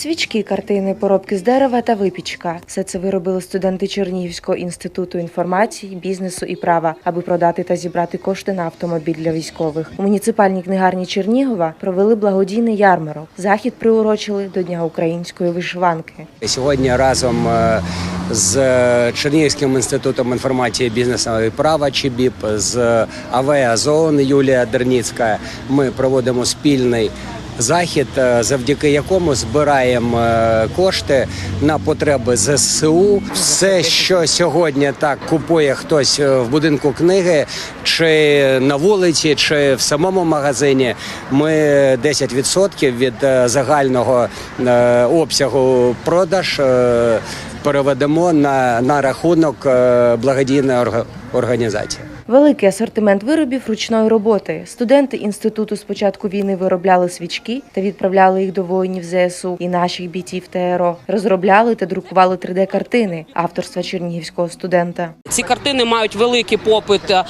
Свічки, картини, поробки з дерева та випічка. Все це виробили студенти Чернігівського інституту інформації, бізнесу і права, аби продати та зібрати кошти на автомобіль для військових. У муніципальній книгарні Чернігова провели благодійний ярмарок. Захід приурочили до Дня української вишиванки. Сьогодні разом е, з Чернігівським інститутом інформації бізнесу і права ЧІБІП, з АВЕА ЗООН Юлія Дерніцька ми проводимо спільний захід, е, завдяки якому збираємо е, кошти на потреби ЗСУ. Все, що сьогодні так купує хтось е, в будинку книги, чи на вулиці, чи в самому магазині, ми 10% від загального обсягу продаж переведемо на, на рахунок благодійної організації. Великий асортимент виробів ручної роботи. Студенти інституту з початку війни виробляли свічки та відправляли їх до воїнів ЗСУ і наших бійців ТРО. Розробляли та друкували 3D-картини авторства чернігівського студента. Ці картини мають великий попит е,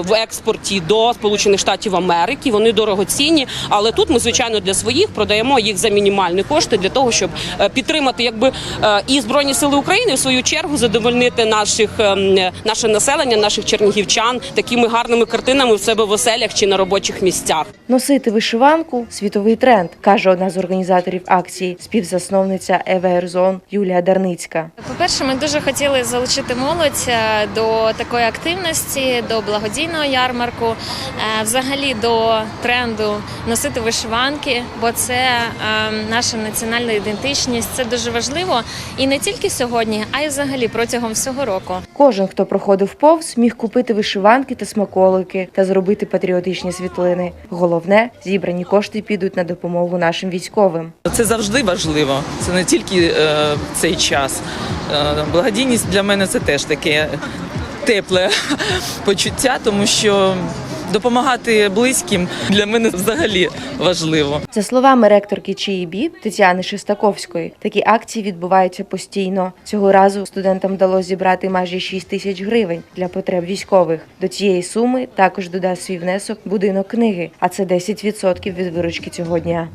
в експорті до Сполучених Штатів Америки. Вони дорогоцінні, але тут ми звичайно для своїх продаємо їх за мінімальні кошти для того, щоб е, підтримати якби е, і збройні сили України в свою чергу задовольнити наших ем, наше населення, наших чернігівчан такими гарними картинами в себе в оселях чи на робочих місцях. Носити вишиванку світовий тренд, каже одна з організаторів акції, співзасновниця Еверзон Юлія Дарницька. По-перше, ми дуже хотіли залучити молодь е, до такої активності, до благодійного ярмарку, е, взагалі до тренду носити вишиванки, бо це е, наша національна ідентичність. Це дуже важливо і не тільки сьогодні, а й взагалі протягом всього року. Кожен, хто проходив повз, міг купити вишиванки та смаколики та зробити патріотичні світлини. Головне, зібрані кошти підуть на допомогу нашим військовим. Це завжди важливо. Це не тільки е, цей час. Е, благодійність для мене це теж таке тепле почуття, тому що допомагати близьким для мене взагалі важливо. За словами ректорки ЧІБІ Тетяни Шестаковської, такі акції відбуваються постійно. Цього разу студентам вдалося зібрати майже 6 тисяч гривень для потреб військових. До цієї суми також додасть свій внесок будинок книги, а це 10% від виручки цього дня.